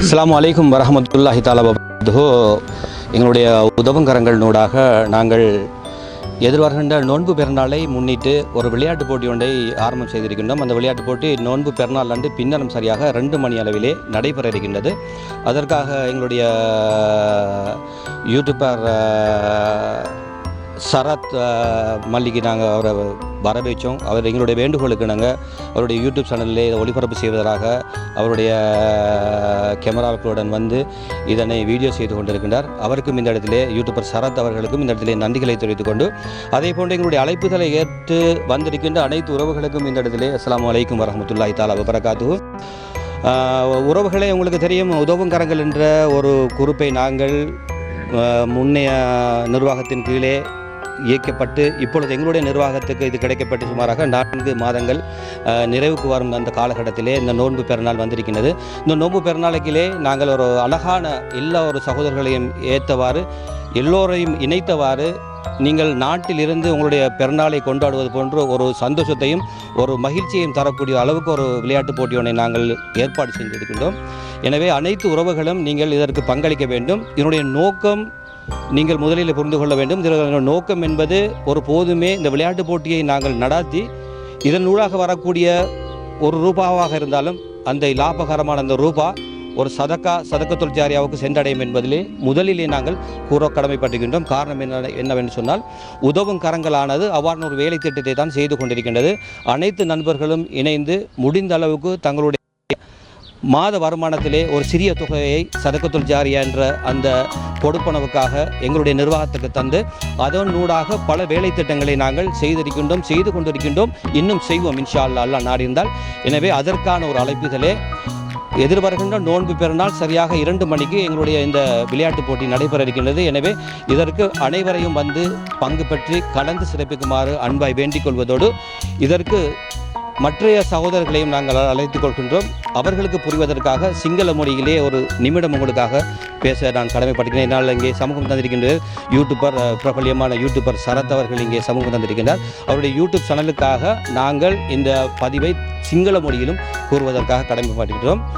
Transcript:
அஸ்லாம் வலைக்கும் வரமத்துல்லாஹி தாலாபோ எங்களுடைய உதவங்கரங்கள் நூடாக நாங்கள் எதிர்வருகின்ற நோன்பு பெருநாளை முன்னிட்டு ஒரு விளையாட்டு போட்டி ஒன்றை ஆரம்பம் செய்திருக்கின்றோம். அந்த விளையாட்டு போட்டி நோன்பு பெருநாள் அன்று பின்னரும் சரியாக ரெண்டு மணி அளவிலே நடைபெற இருக்கின்றது. அதற்காக எங்களுடைய யூடியூபர் சரத் மல்லிகை நாங்கள் அவரை வரவேற்றோம். அவர் எங்களுடைய வேண்டுகோளுக்கு நாங்கள் அவருடைய யூடியூப் சேனலில் இதை ஒளிபரப்பு செய்வதற்காக அவருடைய கேமராக்களுடன் வந்து இதனை வீடியோ செய்து கொண்டிருக்கின்றார். அவருக்கும் இந்த இடத்திலே யூடியூபர் சரத் அவர்களுக்கும் இந்த இடத்திலே நன்றிகளை தெரிவித்துக் கொண்டு அதே போன்று எங்களுடைய அழைப்புதலை ஏற்று வந்திருக்கின்ற அனைத்து உறவுகளுக்கும் இந்த இடத்திலே அஸ்லாம் அலைக்கும் வரஹமத்துல்லாஹி தாலா வபரகாத்து உறவுகளே உங்களுக்கு தெரியும் உதவும் கரங்கள் என்ற ஒரு குறிப்பை நாங்கள் முன்னைய நிர்வாகத்தின் கீழே இயக்கப்பட்டு இப்பொழுது எங்களுடைய நிர்வாகத்துக்கு இது கிடைக்கப்பட்டு சுமாராக நான்கு மாதங்கள் நிறைவுக்கு வரும் அந்த காலகட்டத்திலே இந்த நோன்பு பெருநாள் வந்திருக்கின்றது. இந்த நோன்பு பெருநாளைக்கிலே நாங்கள் ஒரு அழகான எல்லா ஒரு சகோதரர்களையும் ஏற்றவாறு எல்லோரையும் இணைத்தவாறு நீங்கள் நாட்டிலிருந்து உங்களுடைய பிறநாளை கொண்டாடுவது போன்ற ஒரு சந்தோஷத்தையும் ஒரு மகிழ்ச்சியையும் தரக்கூடிய அளவுக்கு ஒரு விளையாட்டுப் போட்டி ஒன்றை நாங்கள் ஏற்பாடு செய்திருக்கின்றோம். எனவே அனைத்து உறவுகளும் நீங்கள் இதற்கு பங்களிக்க வேண்டும். இதனுடைய நோக்கம் நீங்கள் முதலில் புரிந்து கொள்ள வேண்டும். இதற்கான நோக்கம் என்பது ஒரு போதுமே இந்த விளையாட்டுப் போட்டியை நாங்கள் நடாத்தி இதன் நூலாக வரக்கூடிய ஒரு ரூபாவாக இருந்தாலும் அந்த லாபகரமான அந்த ரூபா ஒரு சதக்கா சதக்கத்துல் ஜாரியாவுக்கு சென்றடையும் என்பதிலே முதலிலே நாங்கள் கூற கடமைப்பட்டுகின்றோம் காரணம் என்ன என்னவென்று சொன்னால் உதவும் கரங்களானது அவ்வாறான ஒரு வேலை திட்டத்தை தான் செய்து கொண்டிருக்கின்றது. அனைத்து நண்பர்களும் இணைந்து முடிந்த அளவுக்கு தங்களுடைய மாத வருமானத்திலே ஒரு சிறிய தொகையை சதக்கத்துல் ஜாரியா என்ற அந்த கொடுப்பனவுக்காக எங்களுடைய நிர்வாகத்துக்கு தந்து அதன் நூடாக பல வேலை திட்டங்களை நாங்கள் செய்திருக்கின்றோம் செய்து கொண்டிருக்கின்றோம். இன்னும் செய்வோம் இன்ஷா அல்லா அல்லாஹ் நாடியிருந்தால். எனவே அதற்கான ஒரு அழைப்புதலே எதிர்வருகின்ற நோன்பு பெருநாள் சரியாக இரண்டு மணிக்கு எங்களுடைய இந்த விளையாட்டுப் போட்டி நடைபெற இருக்கின்றது. எனவே இதற்கு அனைவரையும் வந்து பங்கு பெற்று கலந்து சிறப்பிக்குமாறு அன்பாய் வேண்டிக் கொள்வதோடு இதற்கு மற்றைய சகோதரர்களையும் நாங்கள் அழைத்துக் கொள்கின்றோம். அவர்களுக்கு புரிவதற்காக சிங்கள மொழியிலே ஒரு நிமிடம் உங்களுக்காக பேச நான் கடமைப்பட்டிருக்கிறேன். என்னால் இங்கே சமூகம் தந்திருக்கின்ற யூடியூபர் அஹ், பிரபல்யமான யூடியூபர் சரத் அவர்கள் இங்கே சமூகம் தந்திருக்கின்றார். அவருடைய யூடியூப் சேனலுக்காக நாங்கள் இந்த பதிவை சிங்கள மொழியிலும் கூறுவதற்காக கடமைப்பட்டிருக்கிறோம்.